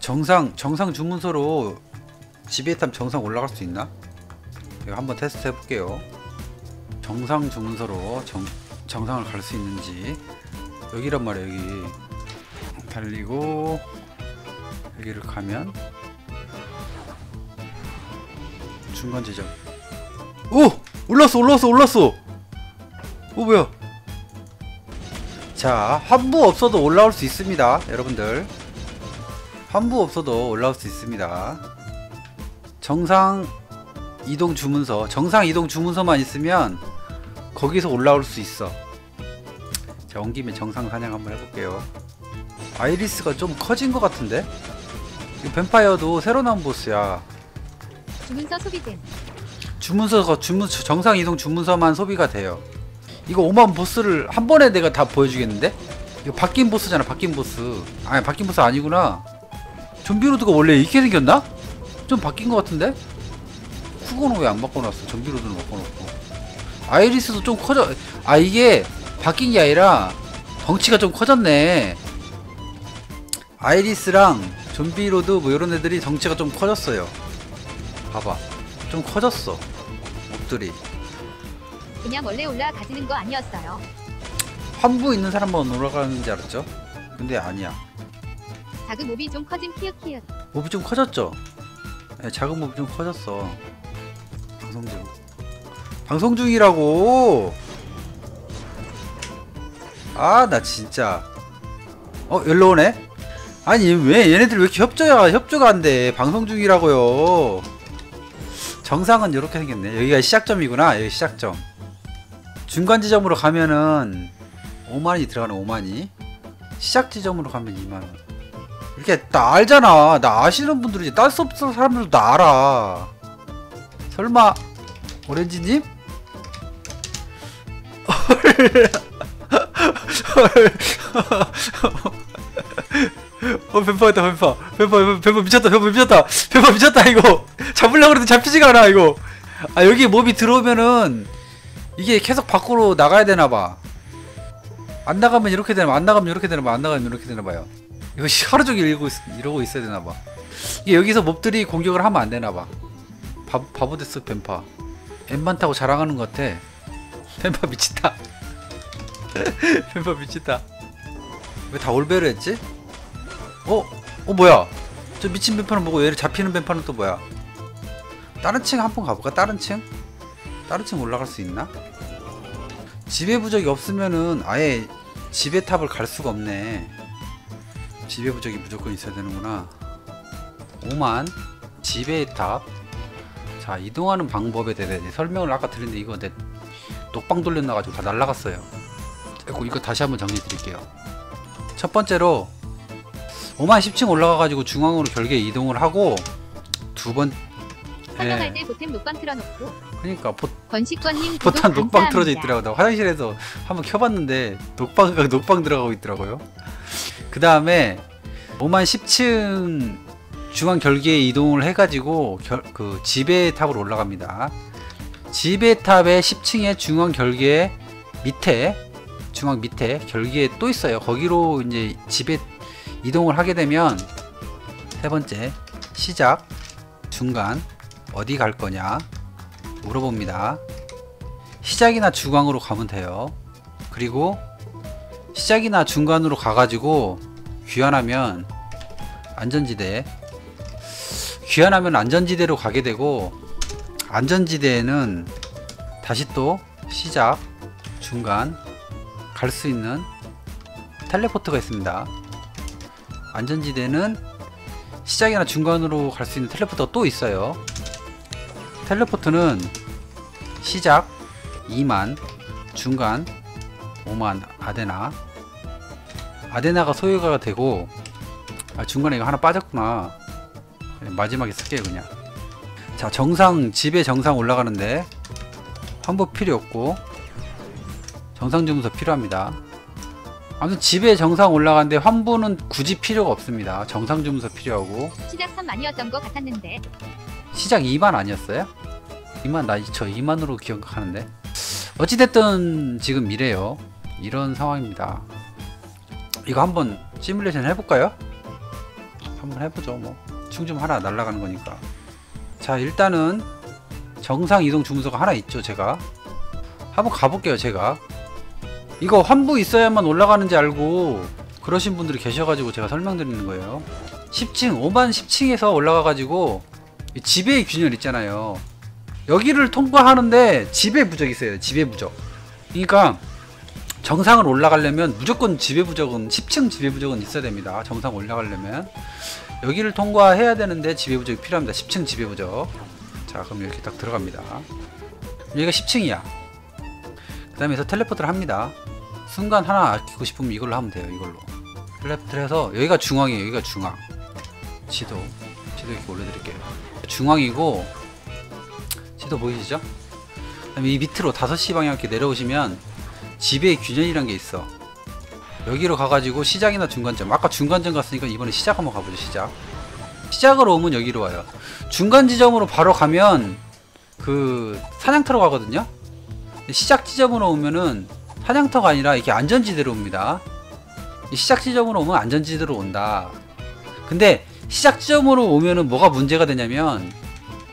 정상 정상 주문서로 지배탑 정상 올라갈 수 있나? 이거 한번 테스트 해볼게요. 정상 주문서로 정, 정상을 갈 수 있는지 여기란 말이야 여기 달리고 여기를 가면 중간 지점 오! 올랐어 올랐어 올랐어 오 뭐야 자 환부 없어도 올라올 수 있습니다 여러분들 환부 없어도 올라올 수 있습니다 정상 이동 주문서 정상 이동 주문서만 있으면 거기서 올라올 수 있어 자 온 김에 정상 사냥 한번 해볼게요 아이리스가 좀 커진 것 같은데 이 뱀파이어도 새로 나온 보스야 주문서 소비됨. 주문서가 주문서 정상 이동 주문서만 소비가 돼요. 이거 5만 보스를 한 번에 내가 다 보여주겠는데? 이거 바뀐 보스잖아, 바뀐 보스. 아니 바뀐 보스 아니구나. 좀비로드가 원래 이렇게 생겼나? 좀 바뀐 것 같은데? 쿠고는 왜 안 바꿔놨어? 좀비로드는 바꿔놓고. 아이리스도 좀 커져. 아 이게 바뀐 게 아니라 덩치가 좀 커졌네. 아이리스랑 좀비로드 뭐 이런 애들이 덩치가 좀 커졌어요. 봐봐. 좀 커졌어. 몹들이. 그냥 원래 올라가지는 거 아니었어요. 환부 있는 사람만 올라가는 줄 알았죠? 근데 아니야. 작은 몹이 좀 커진 키읔키읔. 몹이 좀 커졌죠? 네, 작은 몹이 좀 커졌어. 방송 중. 방송 중이라고! 아, 나 진짜. 어, 연락 오네? 아니, 왜, 얘네들 왜 이렇게 협조야, 협조가 안 돼. 방송 중이라고요. 정상은 이렇게 생겼네. 여기가 시작점이구나. 여기 시작점. 중간 지점으로 가면은 5만이 들어가는 5만이. 시작 지점으로 가면 2만원. 이렇게 나 알잖아. 나 아시는 분들이지. 딴스 없는 사람들도 나 알아. 설마 오렌지님? 어 뱀파였다 뱀파 뱀파 뱀파 미쳤다 뱀파 미쳤다 뱀파 미쳤다 이거 잡으려고 그래도 잡히지가 않아 이거 아 여기 몹이 들어오면은 이게 계속 밖으로 나가야 되나봐 안 나가면 이렇게 되나봐 안 나가면 이렇게 되나봐 안 나가면 이렇게 되나봐요 이거 씨, 하루 종일 이러고, 있, 이러고 있어야 되나 봐. 이게 여기서 몹들이 공격을 하면 안 되나 봐. 바, 바보 됐어 뱀파. 엠 많다고 자랑하는 것 같아. 뱀파 미친다. 뱀파 미친다. 왜 다 올베르 했지? 어? 어 뭐야? 저 미친 뱀파는 뭐고 얘를 잡히는 뱀파는 또 뭐야? 다른 층 한 번 가볼까? 다른 층? 다른 층 올라갈 수 있나? 지배 부적이 없으면은 아예 지배 탑을 갈 수가 없네 지배 부적이 무조건 있어야 되는구나 5만 지배의 탑. 자 이동하는 방법에 대해 설명을 아까 드렸는데 이거 내 녹방 돌려놔가지고 다 날라갔어요. 그리고 이거 다시 한번 정리 드릴게요. 첫 번째로 5만 10층 올라가가지고 중앙으로 결계 이동을 하고 두 번. 설명할 예, 때 보템 녹방 틀어놓고 그러니까 보, 권식권님 보탄 녹방 감사합니다. 틀어져 있더라고. 나 화장실에서 한번 켜봤는데 녹방 녹방 들어가고 있더라고요. 그 다음에 5만 10층 중앙 결계에 이동을 해가지고 결, 그 지배 탑으로 올라갑니다. 지배 탑의 10층의 중앙 결계 밑에 중앙 밑에 결계에 또 있어요. 거기로 이제 지배 이동을 하게 되면 세 번째 시작 중간 어디 갈 거냐 물어봅니다. 시작이나 중앙으로 가면 돼요. 그리고 시작이나 중간으로 가가지고 귀환하면 안전지대 귀환하면 안전지대로 가게 되고 안전지대에는 다시 또 시작 중간 갈 수 있는 텔레포트가 있습니다. 안전지대는 시작이나 중간으로 갈 수 있는 텔레포트가 또 있어요. 텔레포트는 시작 2만 중간 5만 아데나 아데나가 소유가 되고 아 중간에 이거 하나 빠졌구나. 마지막에 쓸게요 그냥. 자 정상 집에 정상 올라가는데 환복 필요 없고 정상 주문서 필요합니다. 아무튼 집에 정상 올라가는데 환부는 굳이 필요가 없습니다. 정상 주문서 필요하고. 시작 3만이었던 것 같았는데. 시작 2만 아니었어요? 2만 나 저 2만으로 기억하는데. 어찌됐든 지금 이래요. 이런 상황입니다 이거 한번 시뮬레이션 해볼까요? 한번 해보죠 뭐. 충좀 하나 날아가는 거니까. 자 일단은 정상 이동 주문서가 하나 있죠 제가. 한번 가볼게요 제가. 이거 환부 있어야만 올라가는지 알고 그러신 분들이 계셔가지고 제가 설명드리는 거예요. 10층 5만 10층에서 올라가가지고 이 지배의 균열 있잖아요. 여기를 통과하는데 지배 부적이 있어요 지배 부적 그러니까 정상을 올라가려면 무조건 지배 부적은 10층 지배 부적은 있어야 됩니다. 정상 올라가려면. 여기를 통과해야 되는데 지배 부적이 필요합니다. 10층 지배 부적 자 그럼 이렇게 딱 들어갑니다. 여기가 10층이야. 그 다음에 서 텔레포트를 합니다. 순간 하나 아끼고 싶으면 이걸로 하면 돼요 이걸로. 텔레포트를 해서 여기가 중앙이에요. 여기가 중앙. 지도. 지도 이렇게 올려드릴게요. 중앙이고 지도 보이시죠? 그 다음에 이 밑으로 5시 방향 이렇게 내려오시면 지배의 균열이란 게 있어. 여기로 가가지고 시작이나 중간점 아까 중간점 갔으니까 이번에 시작 한번 가보죠 시작. 시작으로 오면 여기로 와요. 중간 지점으로 바로 가면 그 사냥터로 가거든요. 시작 지점으로 오면은 사냥터가 아니라 이렇게 안전지대로 옵니다. 이 시작 지점으로 오면 안전지대로 온다. 근데 시작 지점으로 오면은 뭐가 문제가 되냐면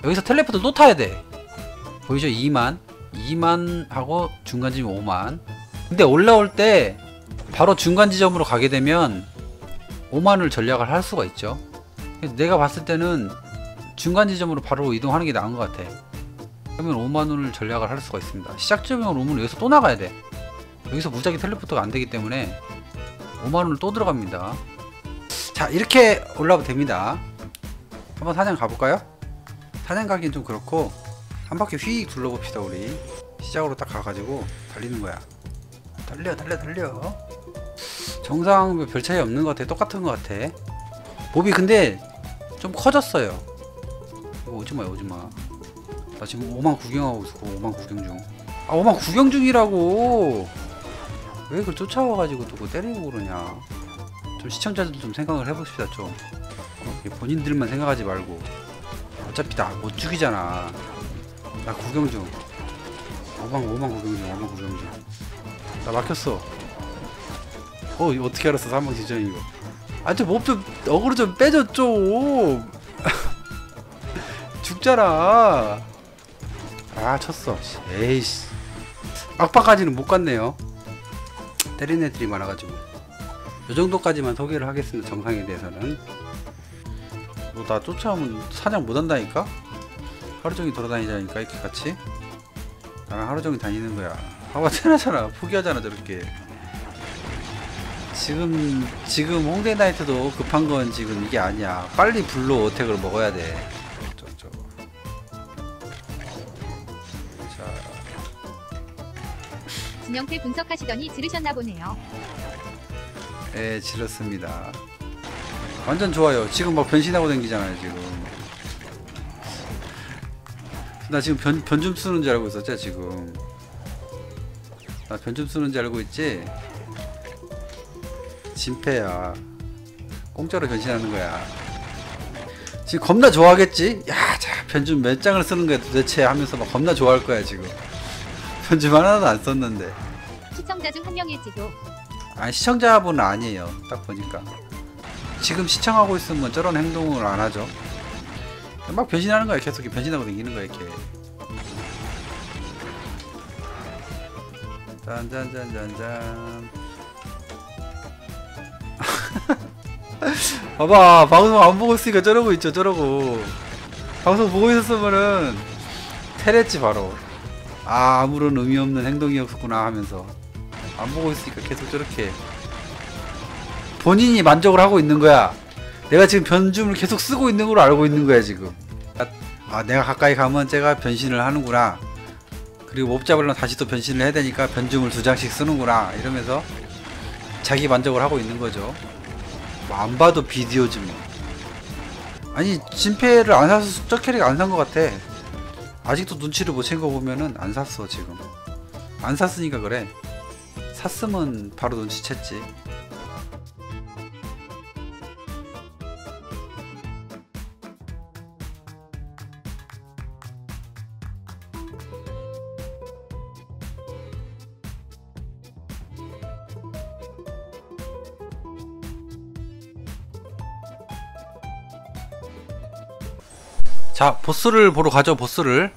여기서 텔레포트 또 타야 돼. 보이죠? 2만. 2만 하고 중간 지점 5만 근데 올라올 때 바로 중간 지점으로 가게 되면 5만을 전략을 할 수가 있죠. 그래서 내가 봤을 때는 중간 지점으로 바로 이동하는 게 나은 것 같아. 그러면 5만원을 전략을 할 수가 있습니다. 시작 지점으로 오면 여기서 또 나가야 돼. 여기서 무작위 텔레포트가 안 되기 때문에 5만원을 또 들어갑니다. 자 이렇게 올라오면 됩니다. 한번 사냥 가볼까요? 사냥 가기엔 좀 그렇고 한 바퀴 휙 둘러봅시다 우리. 시작으로 딱 가가지고 달리는 거야 달려 달려 달려. 정상 별 차이 없는 것 같아. 똑같은 것 같아. 몹이 근데 좀 커졌어요. 이거 오지마 오지마. 나 지금 5만 구경하고 있어 5만 구경 중아 5만 구경 중이라고. 왜 그걸 쫓아와가지고 또 때리고 그러냐. 좀 시청자들 좀 생각을 해봅시다 좀. 본인들만 생각하지 말고. 어차피 나 못 죽이잖아. 나 구경 중. 5만 5만 구경 중 5만 구경 중 나 막혔어. 어 이거 어떻게 알았어 사망 지점 이거. 아저몹좀 어그로 좀 빼줘 좀. 죽잖아 아 쳤어. 에이씨. 악파까지는 못 갔네요. 때린 애들이 많아가지고. 요 정도까지만 소개를 하겠습니다 정상에 대해서는. 뭐 나 쫓아오면 사냥 못한다니까? 하루 종일 돌아다니자니까 이렇게 같이? 나랑 하루 종일 다니는 거야 봐봐 테나잖아 포기하잖아 저렇게 지금 지금 홍대 나이트도 급한 건 지금 이게 아니야 빨리 블루 어택을 먹어야 돼 저쪽 자 진영태 분석하시더니 들으셨나 보네요. 예, 질렀습니다. 완전 좋아요. 지금 막 변신하고 다니잖아요, 지금. 나 지금 변, 변줌 쓰는 줄 알고 있었지, 지금. 나 변줌 쓰는 줄 알고 있지? 진패야. 공짜로 변신하는 거야. 지금 겁나 좋아하겠지? 야, 자, 변줌 몇 장을 쓰는 거야 도대체 하면서 막 겁나 좋아할 거야, 지금. 변줌 하나도 안 썼는데. 시청자 중 한 명일지도 아니 시청자분은 아니에요 딱 보니까 지금 시청하고 있으면 저런 행동을 안 하죠 막 변신하는 거야 계속 변신하고 다니는 거야 이렇게 짠짠짠짠짠 봐봐 방송 안 보고 있으니까 저러고 있죠 저러고 방송 보고 있었으면은 테랬지 바로 아 아무런 의미 없는 행동이었구나 하면서 안 보고 있으니까 계속 저렇게 본인이 만족을 하고 있는 거야. 내가 지금 변줌을 계속 쓰고 있는 걸 알고 있는 거야 지금. 아, 아, 내가 가까이 가면 제가 변신을 하는구나. 그리고 몹 잡으려면 다시 또 변신을 해야 되니까 변줌을 두 장씩 쓰는구나 이러면서 자기 만족을 하고 있는 거죠. 뭐 안 봐도 비디오지 뭐. 아니 진패를 안 사서 저 캐릭 안 산 것 같아. 아직도 눈치를 못 챈 거 보면은 안 샀어 지금. 안 샀으니까 그래. 샀으면 바로 눈치챘지. 자 보스를 보러 가죠 보스를